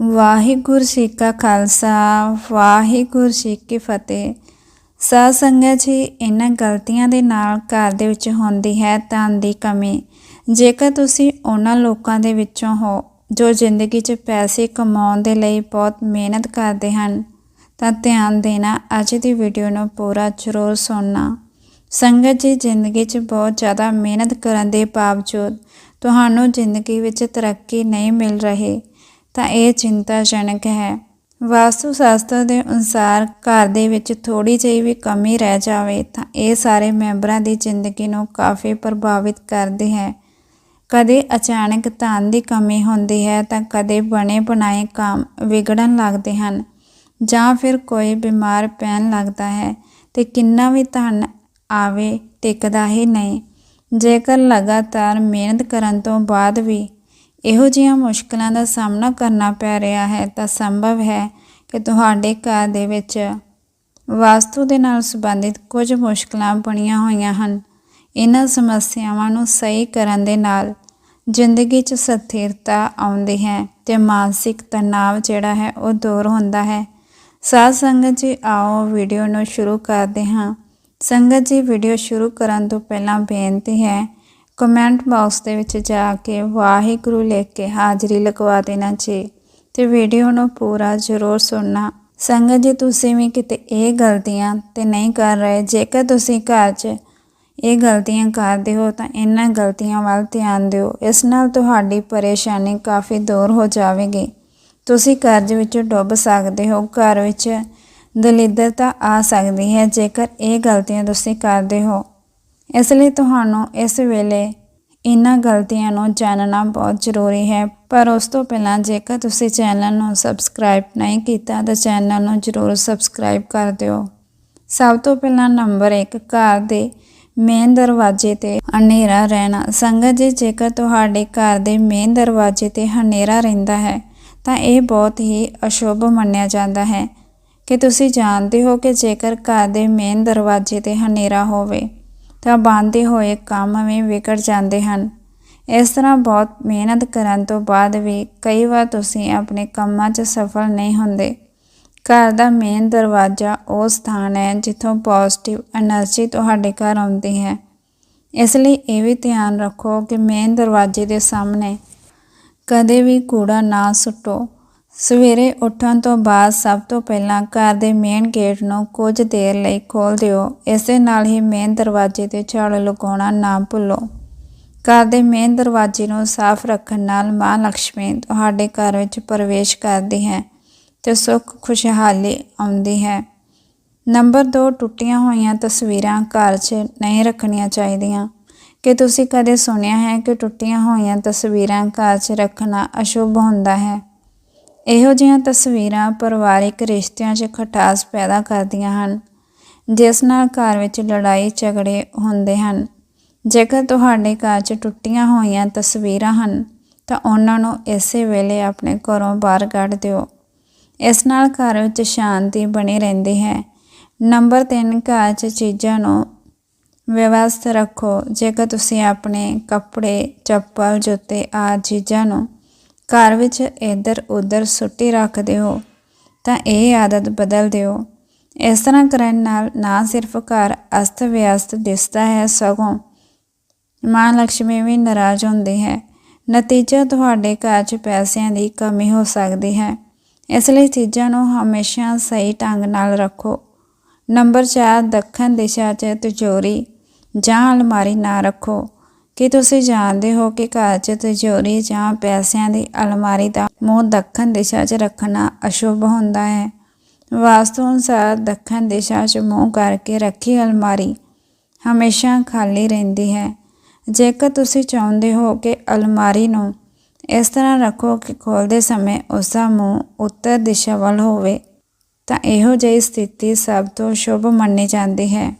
ਵਾਹਿਗੁਰੂ ਜੀ ਕਾ ਖਾਲਸਾ, ਵਾਹਿਗੁਰੂ ਜੀ ਕੀ ਫਤਿਹ। ਸਾਧ ਸੰਗਤ ਜੀ, ਇਹਨਾਂ ਗਲਤੀਆਂ ਦੇ ਨਾਲ ਘਰ ਦੇ ਵਿੱਚ ਹੁੰਦੀ ਹੈ ਧਨ ਦੀ ਕਮੀ। ਜੇਕਰ ਤੁਸੀਂ ਉਹਨਾਂ ਲੋਕਾਂ ਦੇ ਵਿੱਚੋਂ ਹੋ ਜੋ ਜ਼ਿੰਦਗੀ 'ਚ ਪੈਸੇ ਕਮਾਉਣ ਦੇ ਲਈ ਬਹੁਤ ਮਿਹਨਤ ਕਰਦੇ ਹਨ, ਤਾਂ ਧਿਆਨ ਦੇਣਾ ਅੱਜ ਦੀ ਵੀਡੀਓ ਨੂੰ ਪੂਰਾ ਜ਼ਰੂਰ ਸੁਣਨਾ। ਸੰਗਤ ਜੀ, ਜ਼ਿੰਦਗੀ 'ਚ ਬਹੁਤ ਜ਼ਿਆਦਾ ਮਿਹਨਤ ਕਰਨ ਦੇ ਬਾਵਜੂਦ ਤੁਹਾਨੂੰ ਜ਼ਿੰਦਗੀ ਵਿੱਚ ਤਰੱਕੀ ਨਹੀਂ ਮਿਲ ਰਹੀ। ਤਾਂ ਇਹ ਚਿੰਤਾਜਨਕ ਹੈ। ਵਾਸਤੂ ਸ਼ਾਸਤਰ ਦੇ ਅਨੁਸਾਰ ਘਰ ਦੇ ਵਿੱਚ ਥੋੜੀ ਜਿਹੀ ਵੀ ਕਮੀ ਰਹਿ ਜਾਵੇ ਤਾਂ ਇਹ ਸਾਰੇ ਮੈਂਬਰਾਂ ਦੀ ਜ਼ਿੰਦਗੀ ਨੂੰ ਕਾਫੀ ਪ੍ਰਭਾਵਿਤ ਕਰਦੀ ਹੈ। ਕਦੇ ਅਚਾਨਕ ਧਨ ਦੀ ਕਮੀ ਹੁੰਦੀ ਹੈ ਤਾਂ ਕਦੇ ਬਣੇ ਬਣਾਏ ਕੰਮ ਵਿਗੜਨ ਲੱਗਦੇ ਹਨ ਜਾਂ ਫਿਰ ਕੋਈ ਬਿਮਾਰ ਪੈਣ ਲੱਗਦਾ ਹੈ ਤੇ ਕਿੰਨਾ ਵੀ ਧਨ ਆਵੇ ਟਿਕਦਾ ਹੀ ਨਹੀਂ। ਜੇਕਰ ਲਗਾਤਾਰ ਮਿਹਨਤ ਕਰਨ ਤੋਂ ਬਾਅਦ ਵੀ ਇਹੋ ਜਿਹੀਆਂ ਮੁਸ਼ਕਲਾਂ ਦਾ ਸਾਹਮਣਾ ਕਰਨਾ ਪੈ ਰਿਹਾ ਹੈ ਤਾਂ ਸੰਭਵ ਹੈ ਕਿ ਤੁਹਾਡੇ ਘਰ ਦੇ ਵਿੱਚ ਵਾਸਤੂ ਦੇ ਨਾਲ ਸੰਬੰਧਿਤ ਕੁਝ ਮੁਸ਼ਕਲਾਂ ਬਣੀਆਂ ਹੋਈਆਂ ਹਨ। ਇਹਨਾਂ ਸਮੱਸਿਆਵਾਂ ਨੂੰ ਸਹੀ ਕਰਨ ਦੇ ਨਾਲ ਜ਼ਿੰਦਗੀ 'ਚ ਸਥਿਰਤਾ ਆਉਂਦੀ ਹੈ ਤੇ ਮਾਨਸਿਕ ਤਣਾਅ ਜਿਹੜਾ ਹੈ ਉਹ ਦੂਰ ਹੁੰਦਾ ਹੈ। ਸਾਧ ਸੰਗਤ ਜੀ, ਆਓ ਵੀਡੀਓ ਨੂੰ ਸ਼ੁਰੂ ਕਰਦੇ ਹਾਂ। ਸੰਗਤ ਜੀ, ਵੀਡੀਓ ਸ਼ੁਰੂ ਕਰਨ ਤੋਂ ਪਹਿਲਾਂ ਬੇਨਤੀ ਹੈ ਕਮੈਂਟ ਬਾਕਸ ਦੇ ਵਿੱਚ ਜਾ ਕੇ ਵਾਹਿਗੁਰੂ ਲਿਖ ਕੇ ਹਾਜ਼ਰੀ ਲਗਵਾ ਦੇਣਾ ਜੀ। ਤੇ ਵੀਡੀਓ ਨੂੰ ਪੂਰਾ ਜ਼ਰੂਰ ਸੁਣਨਾ। ਸੰਗਤ ਜੀ, ਤੁਸੀਂ ਵੀ ਕਿਤੇ ਇਹ ਗਲਤੀਆਂ ਤੇ ਨਹੀਂ ਕਰ ਰਹੇ, ਜੇਕਰ ਤੁਸੀਂ ਘਰ 'ਚ ਇਹ ਗਲਤੀਆਂ ਕਰਦੇ ਹੋ, ਤਾਂ ਇਹਨਾਂ ਗਲਤੀਆਂ ਵੱਲ ਧਿਆਨ ਦਿਓ। ਇਸ ਨਾਲ ਤੁਹਾਡੀ ਪਰੇਸ਼ਾਨੀ ਕਾਫੀ ਦੂਰ ਹੋ ਜਾਵੇਗੀ। ਤੁਸੀਂ ਕਰਜ਼ ਵਿੱਚ ਡੁੱਬ ਸਕਦੇ ਹੋ, ਘਰ ਵਿੱਚ ਦਲਿੱਦਰਤਾ ਆ ਸਕਦੀ ਹੈ, ਜੇਕਰ ਇਹ ਗਲਤੀਆਂ ਤੁਸੀਂ ਕਰਦੇ ਹੋ। ਇਸ ਲਈ ਤੁਹਾਨੂੰ ਇਸ ਵੇਲੇ ਇਹਨਾਂ ਗਲਤੀਆਂ ਨੂੰ ਜਾਣਨਾ ਬਹੁਤ ਜ਼ਰੂਰੀ ਹੈ। ਪਰ ਉਸ ਤੋਂ ਪਹਿਲਾਂ ਜੇਕਰ ਤੁਸੀਂ ਚੈਨਲ ਨੂੰ ਸਬਸਕ੍ਰਾਈਬ ਨਹੀਂ ਕੀਤਾ, ਤਾਂ ਚੈਨਲ ਨੂੰ ਜ਼ਰੂਰ ਸਬਸਕ੍ਰਾਈਬ ਕਰ ਦਿਓ। ਸਭ ਤੋਂ ਪਹਿਲਾਂ ਨੰਬਰ 1 ਘਰ ਦੇ ਮੇਨ ਦਰਵਾਜ਼ੇ ਤੇ ਹਨੇਰਾ ਰਹਿਣਾ। ਸੰਗਤ ਜੀ, ਜੇਕਰ ਤੁਹਾਡੇ ਘਰ ਦੇ ਮੇਨ ਦਰਵਾਜ਼ੇ ਤੇ ਹਨੇਰਾ ਰਹਿੰਦਾ ਹੈ, ਤਾਂ ਇਹ ਬਹੁਤ ਹੀ ਅਸ਼ੁਭ ਮੰਨਿਆ ਜਾਂਦਾ ਹੈ। ਕਿ ਤੁਸੀਂ ਜਾਣਦੇ ਹੋ ਕਿ ਜੇਕਰ ਘਰ ਦੇ ਮੇਨ ਦਰਵਾਜ਼ੇ ਤੇ ਹਨੇਰਾ ਹੋਵੇ ਤਾਂ ਬਾਂਦੇ ਹੋਏ ਕੰਮ ਵੀ ਵਿਗੜ ਜਾਂਦੇ ਹਨ। ਇਸ ਤਰ੍ਹਾਂ ਬਹੁਤ ਮਿਹਨਤ ਕਰਨ ਤੋਂ ਬਾਅਦ ਵੀ ਕਈ ਵਾਰ ਤੁਸੀਂ ਆਪਣੇ ਕੰਮਾਂ 'ਚ ਸਫਲ ਨਹੀਂ ਹੁੰਦੇ। ਘਰ ਦਾ ਮੇਨ ਦਰਵਾਜ਼ਾ ਉਹ ਸਥਾਨ ਹੈ ਜਿੱਥੋਂ ਪੋਜ਼ਿਟਿਵ એનર્ਜੀ ਤੁਹਾਡੇ ਘਰ ਆਉਂਦੀ ਹੈ। ਇਸ ਲਈ ਇਹ ਵੀ ਧਿਆਨ ਰੱਖੋ ਕਿ ਮੇਨ ਦਰਵਾਜ਼ੇ ਦੇ ਸਾਹਮਣੇ ਕਦੇ ਵੀ ਕੂੜਾ ਨਾ ਸੁੱਟੋ। ਸਵੇਰੇ ਉੱਠਣ ਤੋਂ ਬਾਅਦ ਸਭ ਤੋਂ ਪਹਿਲਾਂ ਘਰ ਦੇ ਮੇਨ ਗੇਟ ਨੂੰ ਕੁਝ ਦੇਰ ਲਈ ਖੋਲ ਦਿਓ। ਇਸੇ ਨਾਲ ਹੀ ਮੇਨ ਦਰਵਾਜ਼ੇ ਤੇ ਝਾੜੂ ਲਗਾਉਣਾ ਨਾ ਭੁੱਲੋ। ਘਰ ਦੇ ਮੇਨ ਦਰਵਾਜ਼ੇ ਨੂੰ ਸਾਫ਼ ਰੱਖਣ ਨਾਲ ਮਾਂ ਲక్ష్ਮੀ ਤੁਹਾਡੇ ਘਰ ਵਿੱਚ ਪ੍ਰਵੇਸ਼ ਕਰਦੀ ਹੈ ਤੇ ਸੁੱਖ, ਖੁਸ਼ਹਾਲੀ ਆਉਂਦੀ ਹੈ। ਨੰਬਰ 2 ਟੁੱਟੀਆਂ ਹੋਈਆਂ ਤਸਵੀਰਾਂ ਘਰ 'ਚ ਨਹੀਂ ਰੱਖਣੀਆਂ ਚਾਹੀਦੀਆਂ। ਕਿ ਤੁਸੀਂ ਕਦੇ ਸੁਣਿਆ ਹੈ ਕਿ ਟੁੱਟੀਆਂ ਹੋਈਆਂ ਤਸਵੀਰਾਂ ਘਰ 'ਚ ਰੱਖਣਾ ਅਸ਼ੁਭ ਹੁੰਦਾ ਹੈ? ਇਹੋ ਜਿਹੀਆਂ ਤਸਵੀਰਾਂ ਪਰਿਵਾਰਿਕ ਰਿਸ਼ਤਿਆਂ 'ਚ ਖਟਾਸ ਪੈਦਾ ਕਰਦੀਆਂ ਹਨ, ਜਿਸ ਨਾਲ ਘਰ ਵਿੱਚ ਲੜਾਈ ਝਗੜੇ ਹੁੰਦੇ ਹਨ। ਜੇਕਰ ਤੁਹਾਡੇ ਘਰ 'ਚ ਟੁੱਟੀਆਂ ਹੋਈਆਂ ਤਸਵੀਰਾਂ ਹਨ, ਤਾਂ ਉਹਨਾਂ ਨੂੰ ਇਸੇ ਵੇਲੇ ਆਪਣੇ ਘਰੋਂ ਬਾਹਰ ਕੱਢ ਦਿਓ। ਇਸ ਨਾਲ ਘਰ ਵਿੱਚ ਸ਼ਾਂਤੀ ਬਣੀ ਰਹਿੰਦੀ ਹੈ। ਨੰਬਰ 3 ਘਰ 'ਚ ਚੀਜ਼ਾਂ ਨੂੰ ਵਿਵਸਥਿਤ ਰੱਖੋ। ਜੇਕਰ ਤੁਸੀਂ ਆਪਣੇ ਕੱਪੜੇ, ਚੱਪਲ, ਜੁੱਤੇ ਆਦਿ ਚੀਜ਼ਾਂ ਨੂੰ ਘਰ ਵਿੱਚ ਇੱਧਰ ਉੱਧਰ ਸੁੱਟੀ ਰੱਖਦੇ ਹੋ, ਤਾਂ ਇਹ ਆਦਤ ਬਦਲ ਦਿਓ। ਇਸ ਤਰ੍ਹਾਂ ਕਰਨ ਨਾਲ ਨਾ ਸਿਰਫ ਘਰ ਅਸਤ ਵਿਅਸਤ ਦਿਸਦਾ ਹੈ ਸਗੋਂ ਮਾਂ ਲక్ష్ਮੀ ਵੀ ਨਾਰਾਜ਼ ਹੁੰਦੀ ਹੈ। ਨਤੀਜਾ ਤੁਹਾਡੇ ਘਰ 'ਚ ਪੈਸਿਆਂ ਦੀ ਕਮੀ ਹੋ ਸਕਦੀ ਹੈ। ਇਸ ਲਈ ਚੀਜ਼ਾਂ ਨੂੰ ਹਮੇਸ਼ਾ ਸਹੀ ਢੰਗ ਨਾਲ ਰੱਖੋ। ਨੰਬਰ 4 ਦੱਖਣ ਦਿਸ਼ਾ 'ਚ ਤਿਜੋਰੀ ਜਾਂ ਅਲਮਾਰੀ ਨਾ ਰੱਖੋ। ਕੀ ਤੁਸੀਂ ਜਾਣਦੇ ਹੋ ਕਿ ਘਰ 'ਚ ਤਿਜੋਰੀ ਜਾਂ ਪੈਸਿਆਂ ਦੀ ਅਲਮਾਰੀ ਦਾ ਮੂੰਹ ਦੱਖਣ ਦਿਸ਼ਾ 'ਚ ਰੱਖਣਾ ਅਸ਼ੁਭ ਹੁੰਦਾ ਹੈ। ਵਾਸਤੂ ਅਨੁਸਾਰ ਦੱਖਣ ਦਿਸ਼ਾ 'ਚ ਮੂੰਹ ਕਰਕੇ ਰੱਖੀ ਅਲਮਾਰੀ ਹਮੇਸ਼ਾ ਖਾਲੀ ਰਹਿੰਦੀ ਹੈ। ਜੇਕਰ ਤੁਸੀਂ ਚਾਹੁੰਦੇ ਹੋ ਕਿ ਅਲਮਾਰੀ ਨੂੰ ਇਸ ਤਰ੍ਹਾਂ ਰੱਖੋ ਕਿ ਖੋਲਦੇ ਸਮੇਂ ਉਸ ਦਾ ਮੂੰਹ ਉੱਤਰ ਦਿਸ਼ਾ ਵੱਲ ਹੋਵੇ, ਤਾਂ ਇਹੋ ਜਿਹੀ ਸਥਿਤੀ ਸਭ ਤੋਂ ਸ਼ੁਭ ਮੰਨੀ ਜਾਂਦੀ ਹੈ।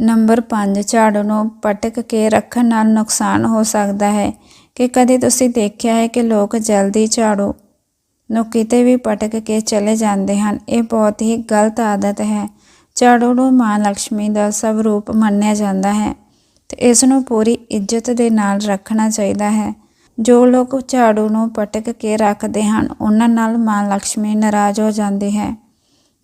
ਨੰਬਰ 5 ਝਾੜੂ ਨੂੰ ਪਟਕ ਕੇ ਰੱਖਣ ਨਾਲ ਨੁਕਸਾਨ ਹੋ ਸਕਦਾ ਹੈ ਕਿ ਕਦੇ ਤੁਸੀਂ ਦੇਖਿਆ ਹੈ ਕਿ ਲੋਕ ਜਲਦੀ ਝਾੜੂ ਨੂੰ ਕਿਤੇ ਵੀ ਪਟਕ ਕੇ ਚਲੇ ਜਾਂਦੇ ਹਨ। ਇਹ ਬਹੁਤ ਹੀ ਗਲਤ ਆਦਤ ਹੈ। ਝਾੜੂ ਨੂੰ ਮਾਂ ਲక్ష్ਮੀ ਦਾ ਸਭ ਰੂਪ ਮੰਨਿਆ ਜਾਂਦਾ ਹੈ ਤੇ ਇਸ ਨੂੰ ਪੂਰੀ ਇੱਜ਼ਤ ਦੇ ਨਾਲ ਰੱਖਣਾ ਚਾਹੀਦਾ ਹੈ। ਜੋ ਲੋਕ ਝਾੜੂ ਨੂੰ ਪਟਕ ਕੇ ਰੱਖਦੇ ਹਨ, ਉਹਨਾਂ ਨਾਲ ਮਾਂ ਲక్ష్ਮੀ ਨਾਰਾਜ਼ ਹੋ ਜਾਂਦੀ ਹੈ।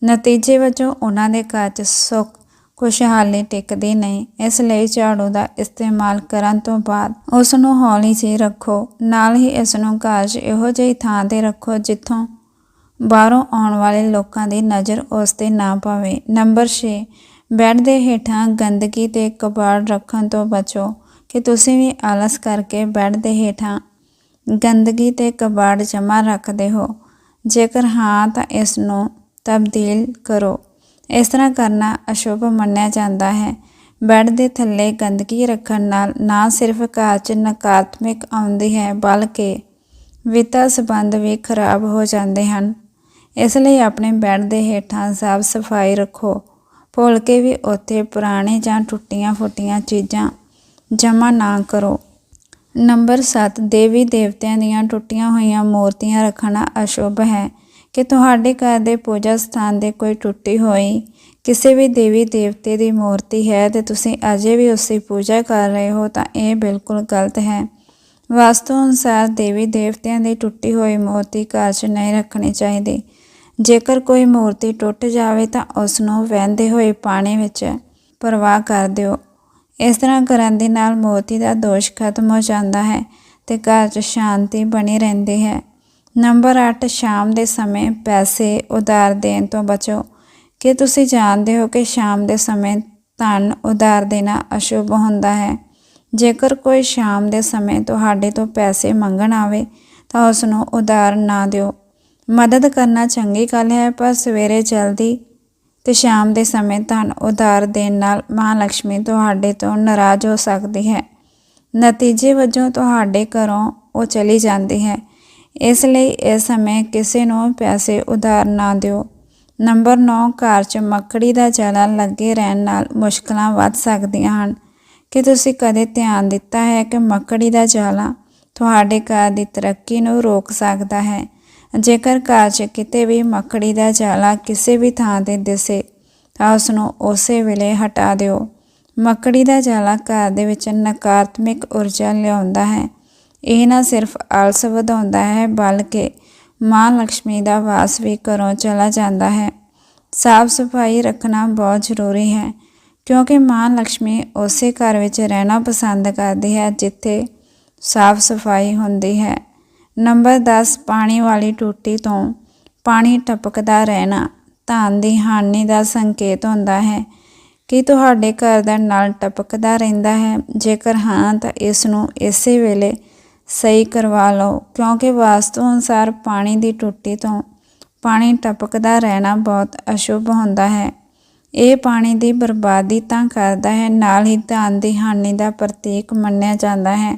ਨਤੀਜੇ ਵਜੋਂ ਉਹਨਾਂ ਦੇ ਘਰ 'ਚ ਸੁੱਖ ਖੁਸ਼ਹਾਲੀ ਟਿਕਦੀ ਨਹੀਂ, ਇਸ ਲਈ ਝਾੜੂ ਦਾ ਇਸਤੇਮਾਲ ਕਰਨ ਤੋਂ ਬਾਅਦ ਉਸ ਨੂੰ ਹੌਲੀ ਸੀ ਰੱਖੋ, ਨਾਲ ਹੀ ਇਸ ਨੂੰ ਘਰ 'ਚ ਇਹੋ ਜਿਹੀ ਥਾਂ ਤੇ ਰੱਖੋ ਜਿੱਥੋਂ ਬਾਹਰੋਂ ਆਉਣ ਵਾਲੇ ਲੋਕਾਂ ਦੀ ਨਜ਼ਰ ਉਸ ਤੇ ਨਾ ਪਵੇ। ਨੰਬਰ 6 ਬੈੱਡ ਦੇ ਹੇਠਾਂ ਗੰਦਗੀ ਤੇ ਕਬਾੜ ਰੱਖਣ ਤੋਂ ਬਚੋ। ਕਿ ਤੁਸੀਂ ਵੀ ਆਲਸ ਕਰਕੇ ਬੈੱਡ ਦੇ ਹੇਠਾਂ ਗੰਦਗੀ ਤੇ ਕਬਾੜ ਜਮ੍ਹਾਂ ਰੱਖਦੇ ਹੋ। ਜੇਕਰ ਹਾਂ ਤਾਂ ਇਸ ਨੂੰ ਤਬਦੀਲ ਕਰੋ। ਇਸ ਤਰ੍ਹਾਂ ਕਰਨਾ ਅਸ਼ੁਭ ਮੰਨਿਆ ਜਾਂਦਾ ਹੈ। ਬੈੱਡ ਦੇ ਥੱਲੇ ਗੰਦਗੀ ਰੱਖਣ ਨਾਲ ਨਾ ਸਿਰਫ ਘਰ 'ਚ ਨਕਾਰਾਤਮਕ ਆਉਂਦੀ ਹੈ, ਬਲਕਿ ਵਿੱਤਾ ਸੰਬੰਧ ਵੀ ਖਰਾਬ ਹੋ ਜਾਂਦੇ ਹਨ। ਇਸ ਲਈ ਆਪਣੇ ਬੈੱਡ ਦੇ ਹੇਠਾਂ ਸਾਫ਼ ਸਫ਼ਾਈ ਰੱਖੋ। ਭੁੱਲ ਕੇ ਵੀ ਉੱਥੇ ਪੁਰਾਣੇ ਜਾਂ ਟੁੱਟੀਆਂ ਫੁੱਟੀਆਂ ਚੀਜ਼ਾਂ ਜਮ੍ਹਾਂ ਨਾ ਕਰੋ। ਨੰਬਰ 7 ਦੇਵੀ ਦੇਵਤਿਆਂ ਦੀਆਂ ਟੁੱਟੀਆਂ ਹੋਈਆਂ ਮੂਰਤੀਆਂ ਰੱਖਣਾ ਅਸ਼ੁਭ ਹੈ। ਕਿ ਤੁਹਾਡੇ ਘਰ ਦੇ ਪੂਜਾ ਸਥਾਨ ਦੇ ਕੋਈ ਟੁੱਟੀ ਹੋਈ ਕਿਸੇ ਵੀ ਦੇਵੀ ਦੇਵਤੇ ਦੀ ਮੂਰਤੀ ਹੈ ਤੇ ਤੁਸੀਂ ਅਜੇ ਵੀ ਉਸ ਪੂਜਾ ਕਰ ਰਹੇ ਹੋ ਤਾਂ ਇਹ ਬਿਲਕੁਲ ਗਲਤ ਹੈ। ਵਾਸਤੂ ਅਨੁਸਾਰ ਦੇਵੀ ਦੇਵਤਿਆਂ ਦੀ ਟੁੱਟੀ ਹੋਈ ਮੂਰਤੀ ਘਰ 'ਚ ਨਹੀਂ ਰੱਖਣੀ ਚਾਹੀਦੀ। ਜੇਕਰ ਕੋਈ ਮੂਰਤੀ ਟੁੱਟ ਜਾਵੇ ਤਾਂ ਉਸ ਨੂੰ ਵਹਿੰਦੇ ਹੋਏ ਪਾਣੀ ਵਿੱਚ ਪਰਵਾਹ ਕਰ ਦਿਓ। ਇਸ ਤਰ੍ਹਾਂ ਕਰਨ ਦੇ ਨਾਲ ਮੂਰਤੀ ਦਾ ਦੋਸ਼ ਖਤਮ ਹੋ ਜਾਂਦਾ ਹੈ ਤੇ ਘਰ 'ਚ ਸ਼ਾਂਤੀ ਬਣੀ ਰਹਿੰਦੀ ਹੈ। ਨੰਬਰ 8 ਸ਼ਾਮ ਦੇ ਸਮੇਂ ਪੈਸੇ ਉਧਾਰ ਦੇਣ ਤੋਂ ਬਚੋ। ਕਿ ਤੁਸੀਂ ਜਾਣਦੇ ਹੋ ਕਿ ਸ਼ਾਮ ਦੇ ਸਮੇਂ ਧਨ ਉਧਾਰ ਦੇਣਾ ਅਸ਼ੁਭ ਹੁੰਦਾ ਹੈ? ਜੇਕਰ ਕੋਈ ਸ਼ਾਮ ਦੇ ਸਮੇਂ ਤੁਹਾਡੇ ਤੋਂ ਪੈਸੇ ਮੰਗਣ ਆਵੇ, ਤਾਂ ਉਸ ਨੂੰ ਉਧਾਰ ਨਾ ਦਿਓ। ਮਦਦ ਕਰਨਾ ਚੰਗੀ ਗੱਲ ਹੈ, ਪਰ ਸਵੇਰੇ ਜਲਦੀ ਤੇ ਸ਼ਾਮ ਦੇ ਸਮੇਂ ਧਨ ਉਧਾਰ ਦੇਣ ਨਾਲ ਮਾਂ ਲక్ష్ਮੀ ਤੁਹਾਡੇ ਤੋਂ ਨਾਰਾਜ਼ ਹੋ ਸਕਦੀ ਹੈ। ਨਤੀਜੇ ਵਜੋਂ ਤੁਹਾਡੇ ਘਰੋਂ ਉਹ ਚਲੀ ਜਾਂਦੀ ਹੈ। ਇਸ ਲਈ ਇਸ ਸਮੇਂ ਕਿਸੇ ਨੂੰ ਪੈਸੇ ਉਧਾਰ ਨਾ ਦਿਓ। ਨੰਬਰ 9 ਘਰ 'ਚ ਮੱਕੜੀ ਦਾ ਜਾਲਾ ਲੱਗੇ ਰਹਿਣ ਨਾਲ ਮੁਸ਼ਕਲਾਂ ਵੱਧ ਸਕਦੀਆਂ ਹਨ। ਕਿ ਤੁਸੀਂ ਕਦੇ ਧਿਆਨ ਦਿੱਤਾ ਹੈ ਕਿ ਮੱਕੜੀ ਦਾ ਜਾਲਾ ਤੁਹਾਡੇ ਘਰ ਦੀ ਤਰੱਕੀ ਨੂੰ ਰੋਕ ਸਕਦਾ ਹੈ? ਜੇਕਰ ਘਰ 'ਚ ਕਿਤੇ ਵੀ ਮੱਕੜੀ ਦਾ ਜਾਲਾ ਕਿਸੇ ਵੀ ਥਾਂ ਤੇ ਦਿਸੇ, ਤਾਂ ਉਸ ਨੂੰ ਉਸੇ ਵੇਲੇ ਹਟਾ ਦਿਓ। ਮੱਕੜੀ ਦਾ ਜਾਲਾ ਘਰ ਦੇ ਵਿੱਚ ਨਕਾਰਾਤਮਕ ਊਰਜਾ ਲਿਆਉਂਦਾ ਹੈ। ਇਹ ਨਾ ਸਿਰਫ ਆਲਸ ਵਧਾਉਂਦਾ ਹੈ, ਬਲਕਿ ਮਾਂ ਲక్ష్ਮੀ ਦਾ ਵਾਸ ਵੀ ਘਰੋਂ ਚਲਾ ਜਾਂਦਾ ਹੈ। ਸਾਫ਼ ਸਫ਼ਾਈ ਰੱਖਣਾ ਬਹੁਤ ਜ਼ਰੂਰੀ ਹੈ, ਕਿਉਂਕਿ ਮਾਂ ਲక్ష్ਮੀ ਉਸੇ ਘਰ ਵਿੱਚ ਰਹਿਣਾ ਪਸੰਦ ਕਰਦੀ ਹੈ ਜਿੱਥੇ ਸਾਫ਼ ਸਫ਼ਾਈ ਹੁੰਦੀ ਹੈ। ਨੰਬਰ 10 ਪਾਣੀ ਵਾਲੀ ਟੂਟੀ ਤੋਂ ਪਾਣੀ ਟਪਕਦਾ ਰਹਿਣਾ ਧਾਨ ਦੀ ਹਾਨੀ ਦਾ ਸੰਕੇਤ ਹੁੰਦਾ ਹੈ। ਕੀ ਤੁਹਾਡੇ ਘਰ ਦਾ ਨਲ ਟਪਕਦਾ ਰਹਿੰਦਾ ਹੈ? ਜੇਕਰ ਹਾਂ, ਤਾਂ ਇਸ ਨੂੰ ਇਸੇ ਵੇਲੇ ਸਹੀ ਕਰਵਾ ਲਓ, ਕਿਉਂਕਿ ਵਾਸਤੂ ਅਨੁਸਾਰ ਪਾਣੀ ਦੀ ਟੁੱਟੀ ਤੋਂ ਪਾਣੀ ਟਪਕਦਾ ਰਹਿਣਾ ਬਹੁਤ ਅਸ਼ੁਭ ਹੁੰਦਾ ਹੈ। ਇਹ ਪਾਣੀ ਦੀ ਬਰਬਾਦੀ ਤਾਂ ਕਰਦਾ ਹੈ, ਨਾਲ ਹੀ ਧਨ ਦੀ ਹਾਨੀ ਦਾ ਪ੍ਰਤੀਕ ਮੰਨਿਆ ਜਾਂਦਾ ਹੈ।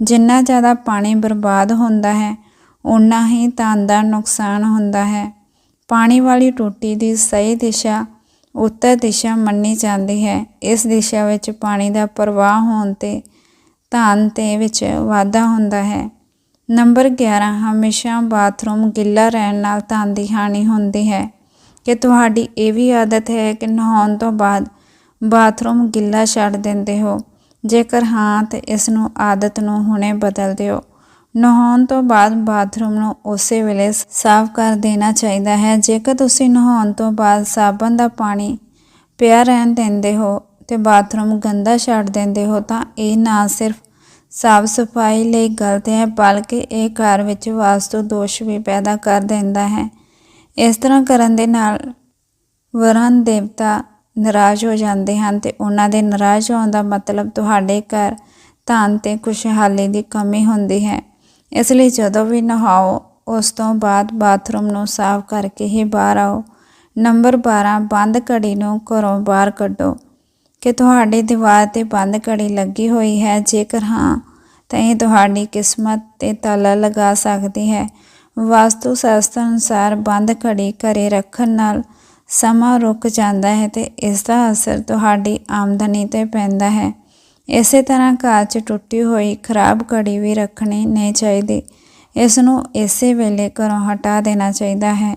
ਜਿੰਨਾ ਜ਼ਿਆਦਾ ਪਾਣੀ ਬਰਬਾਦ ਹੁੰਦਾ ਹੈ ਉਨਾ ਹੀ ਧਨ ਦਾ ਨੁਕਸਾਨ ਹੁੰਦਾ ਹੈ। ਪਾਣੀ ਵਾਲੀ ਟੂਟੀ ਦੀ ਸਹੀ ਦਿਸ਼ਾ ਉੱਤਰ ਦਿਸ਼ਾ ਮੰਨੀ ਜਾਂਦੀ ਹੈ। ਇਸ ਦਿਸ਼ਾ ਵਿੱਚ ਪਾਣੀ ਦਾ ਪ੍ਰਵਾਹ ਹੋਣ ਤੇ ਧਨ ਤੇ ਵਿੱਚ ਵਾਧਾ ਹੁੰਦਾ ਹੈ। ਨੰਬਰ 11 ਹਮੇਸ਼ਾ ਬਾਥਰੂਮ ਗਿੱਲਾ ਰਹਿਣ ਨਾਲ ਧਨ ਦੀ ਹਾਨੀ ਹੁੰਦੀ ਹੈ। ਕਿ ਤੁਹਾਡੀ ਇਹ ਵੀ ਆਦਤ ਹੈ ਕਿ ਨਹਾਉਣ ਤੋਂ ਬਾਅਦ ਬਾਥਰੂਮ ਗਿੱਲਾ ਛੱਡ ਦਿੰਦੇ ਹੋ? ਜੇਕਰ ਹਾਂ, ਤਾਂ ਇਸ ਨੂੰ ਆਦਤ ਨੂੰ ਹੁਣੇ ਬਦਲ ਦਿਓ। ਨਹਾਉਣ ਤੋਂ ਬਾਅਦ ਬਾਥਰੂਮ ਨੂੰ ਉਸੇ ਵੇਲੇ ਸਾਫ਼ ਕਰ ਦੇਣਾ ਚਾਹੀਦਾ ਹੈ। ਜੇਕਰ ਤੁਸੀਂ ਨਹਾਉਣ ਤੋਂ ਬਾਅਦ ਸਾਬਣ ਦਾ ਪਾਣੀ ਪਿਆ ਰਹਿਣ ਦਿੰਦੇ ਹੋ ਤੇ ਬਾਥਰੂਮ ਗੰਦਾ ਛੱਡ ਦਿੰਦੇ ਹੋ ਤਾਂ ਇਹ ਨਾ ਸਿਰਫ ਸਾਫ਼ ਸਫ਼ਾਈ ਲਈ ਗਲਤ ਹੈ, ਬਲਕਿ ਇਹ ਘਰ ਵਿੱਚ ਵਾਸਤੂ ਦੋਸ਼ ਵੀ ਪੈਦਾ ਕਰ ਦਿੰਦਾ ਹੈ। ਇਸ ਤਰ੍ਹਾਂ ਕਰਨ ਦੇ ਨਾਲ ਵਰਨ ਦੇਵਤਾ ਨਾਰਾਜ਼ ਹੋ ਜਾਂਦੇ ਹਨ ਤੇ ਉਹਨਾਂ ਦੇ ਨਾਰਾਜ਼ ਹੋਣ ਦਾ ਮਤਲਬ ਤੁਹਾਡੇ ਘਰ ਧਨ ਤੇ ਖੁਸ਼ਹਾਲੀ ਦੀ ਕਮੀ ਹੁੰਦੀ ਹੈ। ਇਸ ਲਈ ਜਦੋਂ ਵੀ ਨਹਾਓ, ਉਸ ਤੋਂ ਬਾਅਦ ਬਾਥਰੂਮ ਨੂੰ ਸਾਫ਼ ਕਰਕੇ ਹੀ ਬਾਹਰ ਆਓ। ਨੰਬਰ 12 ਬੰਦ ਘੜੀ ਨੂੰ ਘਰੋਂ ਬਾਹਰ ਕੱਢੋ। ਕਿ ਤੁਹਾਡੀ ਦੀਵਾਰ ਤੇ ਬੰਦ ਘੜੀ ਲੱਗੀ ਹੋਈ ਹੈ। ਜੇਕਰ ਹਾਂ, ਤਾਂ ਇਹ ਤੁਹਾਡੀ ਕਿਸਮਤ ਤੇ ਤਾਲਾ ਲਗਾ ਸਕਦੀ ਹੈ। ਵਾਸਤੂ ਸ਼ਾਸਤਰ ਅਨੁਸਾਰ ਬੰਦ ਘੜੀ ਘਰੇ ਰੱਖਣ ਨਾਲ ਸਮਾਂ ਰੁਕ ਜਾਂਦਾ ਹੈ ਤੇ ਇਸ ਦਾ ਅਸਰ ਤੁਹਾਡੀ ਆਮਦਨੀ ਤੇ ਪੈਂਦਾ ਹੈ। ਇਸੇ ਤਰ੍ਹਾਂ ਘਰ 'ਚ ਟੁੱਟੀ ਹੋਈ ਖਰਾਬ ਘੜੀ ਵੀ ਰੱਖਣੀ ਨਹੀਂ ਚਾਹੀਦੀ। ਇਸ ਨੂੰ ਇਸੇ ਵੇਲੇ ਘਰੋਂ ਹਟਾ ਦੇਣਾ ਚਾਹੀਦਾ ਹੈ।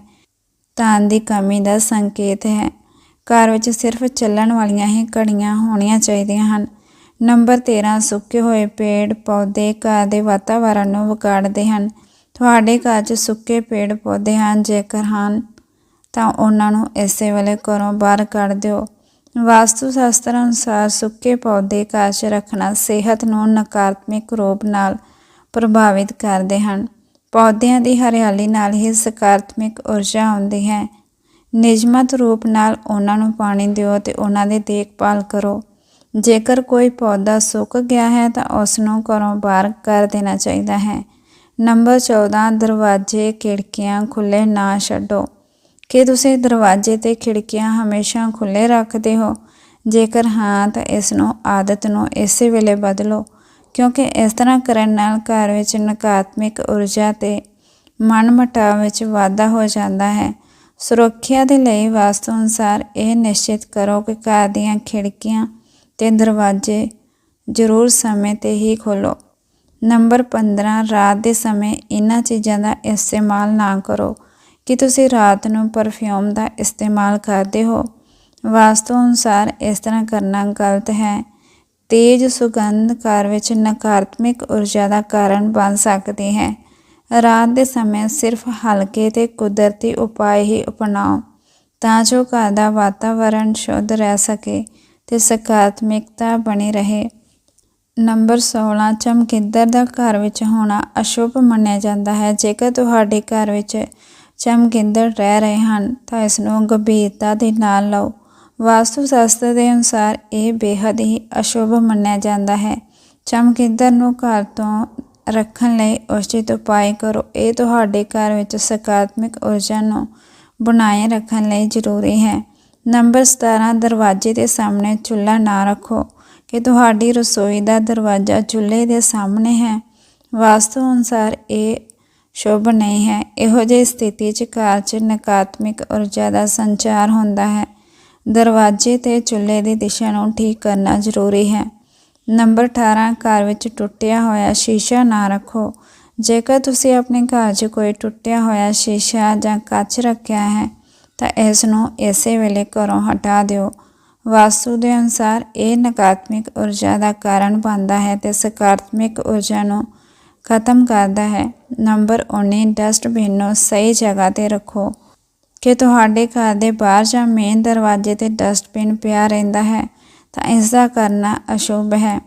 ਧਨ ਦੀ ਕਮੀ ਦਾ ਸੰਕੇਤ ਹੈ। ਘਰ ਵਿੱਚ ਸਿਰਫ ਚੱਲਣ ਵਾਲੀਆਂ ਹੀ ਘੜੀਆਂ ਹੋਣੀਆਂ ਚਾਹੀਦੀਆਂ ਹਨ। ਨੰਬਰ 13 ਸੁੱਕੇ ਹੋਏ ਪੇੜ ਪੌਦੇ ਘਰ ਦੇ ਵਾਤਾਵਰਣ ਨੂੰ ਵਿਗਾੜਦੇ ਹਨ। ਤੁਹਾਡੇ ਘਰ 'ਚ ਸੁੱਕੇ ਪੇੜ ਪੌਦੇ ਹਨ, ਜੇਕਰ ਹਨ, ਤਾਂ ਉਹਨਾਂ ਨੂੰ ਇਸੇ ਵੇਲੇ ਘਰੋਂ ਬਾਹਰ ਕੱਢ ਦਿਓ। ਵਾਸਤੂ ਸ਼ਾਸਤਰ ਅਨੁਸਾਰ ਸੁੱਕੇ ਪੌਦੇ ਘਰ 'ਚ ਰੱਖਣਾ ਸਿਹਤ ਨੂੰ ਨਕਾਰਾਤਮਕ ਰੂਪ ਨਾਲ ਪ੍ਰਭਾਵਿਤ ਕਰਦੇ ਹਨ। ਪੌਦਿਆਂ ਦੀ ਹਰਿਆਲੀ ਨਾਲ ਹੀ ਸਕਾਰਾਤਮਕ ਊਰਜਾ ਆਉਂਦੀ ਹੈ। ਨਿਯਮਤ ਰੂਪ ਨਾਲ ਉਹਨਾਂ ਨੂੰ ਪਾਣੀ ਦਿਓ ਤੇ ਉਹਨਾਂ ਦੀ ਦੇਖਭਾਲ ਕਰੋ। ਜੇਕਰ ਕੋਈ ਪੌਦਾ ਸੁੱਕ ਗਿਆ ਹੈ ਤਾਂ ਉਸ ਨੂੰ ਘਰੋਂ ਬਾਹਰ ਕਰ ਦੇਣਾ ਚਾਹੀਦਾ ਹੈ। ਨੰਬਰ 14 ਦਰਵਾਜ਼ੇ, ਖਿੜਕੀਆਂ ਖੁੱਲੇ ਨਾ ਛੱਡੋ। ਕੀ ਤੁਸੀਂ ਦਰਵਾਜ਼ੇ ਤੇ ਖਿੜਕੀਆਂ ਹਮੇਸ਼ਾ ਖੁੱਲੇ ਰੱਖਦੇ ਹੋ? ਜੇਕਰ ਹਾਂ, ਤਾਂ ਇਸ ਨੂੰ ਆਦਤ ਨੂੰ ਇਸੇ ਵੇਲੇ ਬਦਲੋ, ਕਿਉਂਕਿ ਇਸ ਤਰ੍ਹਾਂ ਕਰਨ ਨਾਲ ਘਰ ਵਿੱਚ ਨਕਾਰਾਤਮਕ ਊਰਜਾ ਤੇ ਮਨ ਮਟਾਵ ਵਿੱਚ ਵਾਧਾ ਹੋ ਜਾਂਦਾ ਹੈ। ਸੁਰੱਖਿਆ ਦੇ ਲਈ ਵਾਸਤੂ ਅਨੁਸਾਰ ਇਹ ਨਿਸ਼ਚਿਤ ਕਰੋ ਕਿ ਘਰ ਦੀਆਂ ਖਿੜਕੀਆਂ ਤੇ ਦਰਵਾਜ਼ੇ ਜ਼ਰੂਰ ਸਮੇਂ ਤੇ ਹੀ ਖੋਲੋ ਨੰਬਰ 15 ਰਾਤ ਦੇ ਸਮੇਂ ਇਹਨਾਂ ਚੀਜ਼ਾਂ ਦਾ ਇਸਤੇਮਾਲ ਨਾ ਕਰੋ ਕਿ ਤੁਸੀਂ ਰਾਤ ਨੂੰ ਪਰਫਿਊਮ ਦਾ ਇਸਤੇਮਾਲ ਕਰਦੇ ਹੋ। ਵਾਸਤੂ ਅਨੁਸਾਰ ਇਸ ਤਰ੍ਹਾਂ ਕਰਨਾ ਗਲਤ ਹੈ। ਤੇਜ਼ ਸੁਗੰਧ ਘਰ ਵਿੱਚ ਨਕਾਰਾਤਮਕ ਊਰਜਾ ਦਾ ਕਾਰਨ ਬਣ ਸਕਦੀ ਹੈ। ਰਾਤ ਦੇ ਸਮੇਂ ਸਿਰਫ ਹਲਕੇ ਤੇ ਕੁਦਰਤੀ ਉਪਾਅ ਹੀ ਅਪਣਾਓ, ਤਾਂ ਜੋ ਘਰ ਦਾ ਵਾਤਾਵਰਣ ਸ਼ੁੱਧ ਰਹਿ ਸਕੇ ਤੇ ਸਕਾਰਾਤਮਕਤਾ ਬਣੀ ਰਹੇ। ਨੰਬਰ 16 ਚਮਕਿੱਦਰ ਦਾ ਘਰ ਵਿੱਚ ਹੋਣਾ ਅਸ਼ੁਭ ਮੰਨਿਆ ਜਾਂਦਾ ਹੈ। ਜੇਕਰ ਤੁਹਾਡੇ ਘਰ ਵਿੱਚ ਚਮਕਿੰਦਰ ਰਹਿ ਰਹੇ ਹਨ, ਤਾਂ ਇਸ ਨੂੰ ਗੰਭੀਰਤਾ ਦੇ ਨਾਲ ਲਓ। ਵਾਸਤੂ ਸ਼ਾਸਤਰ ਦੇ ਅਨੁਸਾਰ ਇਹ ਬੇहद ਹੀ ਅਸ਼ੁਭ ਮੰਨਿਆ ਜਾਂਦਾ ਹੈ। ਚਮਕਿੰਦਰ ਨੂੰ ਘਰ ਤੋਂ ਰੱਖਣ ਲਈ ਉਚਿਤ ਉਪਾਅ ਕਰੋ। ਇਹ ਤੁਹਾਡੇ ਘਰ ਵਿੱਚ ਸਕਾਰਾਤਮਕ ਊਰਜਾ ਨੂੰ ਬਣਾਏ ਰੱਖਣ ਲਈ ਜ਼ਰੂਰੀ ਹੈ। ਨੰਬਰ 17 ਦਰਵਾਜ਼ੇ ਦੇ ਸਾਹਮਣੇ ਚੁੱਲ੍ਹਾ ਨਾ ਰੱਖੋ। ਕਿ ਤੁਹਾਡੀ ਰਸੋਈ ਦਾ ਦਰਵਾਜ਼ਾ ਚੁੱਲ੍ਹੇ ਦੇ ਸਾਹਮਣੇ ਹੈ। ਵਾਸਤੂ ਅਨੁਸਾਰ ਇਹ ਸ਼ੁਭ ਨਹੀਂ ਹੈ। ਇਹੋ ਜਿਹੀ ਸਥਿਤੀ 'ਚ ਘਰ 'ਚ ਨਕਾਰਾਤਮਕ ਊਰਜਾ ਦਾ ਸੰਚਾਰ ਹੁੰਦਾ ਹੈ। ਦਰਵਾਜ਼ੇ ਤੇ ਚੁੱਲ੍ਹੇ ਦੀ ਦਿਸ਼ਾ ਨੂੰ ਠੀਕ ਕਰਨਾ ਜ਼ਰੂਰੀ ਹੈ। ਨੰਬਰ 18 ਘਰ ਵਿੱਚ ਟੁੱਟਿਆ ਹੋਇਆ ਸ਼ੀਸ਼ਾ ਨਾ ਰੱਖੋ। ਜੇਕਰ ਤੁਸੀਂ ਆਪਣੇ ਘਰ 'ਚ ਕੋਈ ਟੁੱਟਿਆ ਹੋਇਆ ਸ਼ੀਸ਼ਾ ਜਾਂ ਕੱਚ ਰੱਖਿਆ ਹੈ, ਤਾਂ ਇਸ ਨੂੰ ਇਸੇ ਵੇਲੇ ਘਰੋਂ ਹਟਾ ਦਿਓ। ਵਾਸਤੂ ਦੇ ਅਨੁਸਾਰ, ਇਹ ਨਕਾਰਾਤਮਕ ਊਰਜਾ ਦਾ ਕਾਰਨ ਬਣਦਾ ਹੈ ਤੇ ਸਕਾਰਾਤਮਕ ਊਰਜਾ ਨੂੰ ਖਤਮ ਕਰਦਾ ਹੈ। ਨੰਬਰ 19 ਡਸਟਬਿਨ ਨੂੰ ਸਹੀ ਜਗ੍ਹਾ ਤੇ ਰੱਖੋ। ਕਿ ਤੁਹਾਡੇ ਘਰ ਦੇ ਬਾਹਰ ਜਾਂ ਮੇਨ ਦਰਵਾਜ਼ੇ ਤੇ ਡਸਟਬਿਨ ਪਿਆ ਰਹਿੰਦਾ ਹੈ ਤਾਂ ਇਸ ਦਾ ਕਰਨਾ ਅਸ਼ੁਭ ਹੈ।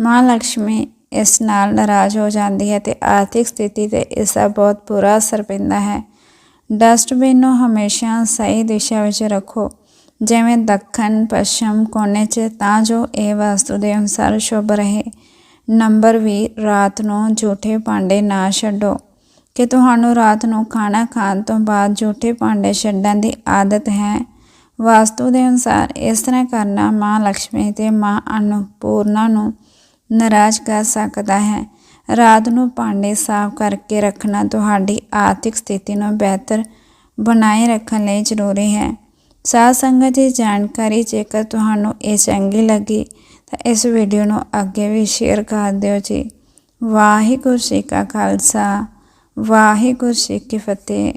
ਮਾਂ ਲక్ష్ਮੀ ਇਸ ਨਾਲ ਨਾਰਾਜ਼ ਹੋ ਜਾਂਦੀ ਹੈ ਤੇ ਆਰਥਿਕ ਸਥਿਤੀ ਤੇ ਇਸ ਦਾ ਬਹੁਤ ਬੁਰਾ ਅਸਰ ਪੈਂਦਾ ਹੈ। ਡਸਟਬਿਨ ਨੂੰ ਹਮੇਸ਼ਾ ਸਹੀ ਦਿਸ਼ਾ ਵਿੱਚ ਰੱਖੋ। ਜਿਵੇਂ ਦੱਖਣ, ਪੱਛਮ ਕੋਨੇ 'ਚ, ਤਾਂ ਜੋ ਇਹ ਵਸਤੂ ਦੇ ਅਨੁਸਾਰ ਸ਼ੁਭ ਰਹੇ। ਨੰਬਰ 20 ਰਾਤ ਨੂੰ ਝੂਠੇ ਭਾਂਡੇ ਨਾ ਛੱਡੋ। ਕਿ ਤੁਹਾਨੂੰ ਰਾਤ ਨੂੰ ਖਾਣਾ ਖਾਣ ਤੋਂ ਬਾਅਦ ਝੂਠੇ ਭਾਂਡੇ ਛੱਡਣ ਦੀ ਆਦਤ ਹੈ ਵਾਸਤੂ ਦੇ ਅਨੁਸਾਰ ਇਸ ਤਰ੍ਹਾਂ ਕਰਨਾ ਮਾਂ ਲక్ష్ਮੀ ਤੇ ਮਾਂ ਅਨਪੂਰਨਾ ਨੂੰ ਨਾਰਾਜ਼ ਕਰ ਸਕਦਾ ਹੈ। ਰਾਤ ਨੂੰ ਭਾਂਡੇ ਸਾਫ਼ ਕਰਕੇ ਰੱਖਣਾ ਤੁਹਾਡੀ ਆਰਥਿਕ ਸਥਿਤੀ ਨੂੰ ਬਿਹਤਰ ਬਣਾਏ ਰੱਖਣ ਲਈ ਜ਼ਰੂਰੀ ਹੈ। ਸਾਧ ਸੰਗਤ ਦੀ ਜਾਣਕਾਰੀ ਜੇਕਰ ਤੁਹਾਨੂੰ ਇਹ ਚੰਗੀ ਲੱਗੀ ਤਾਂ ਇਸ ਵੀਡੀਓ ਨੂੰ ਅੱਗੇ ਵੀ ਸ਼ੇਅਰ ਕਰ ਦਿਓ ਜੀ। ਵਾਹਿਗੁਰੂ ਜੀ ਕਾ ਖਾਲਸਾ, ਵਾਹਿਗੁਰੂ ਜੀ ਕੀ ਫਤਿਹ।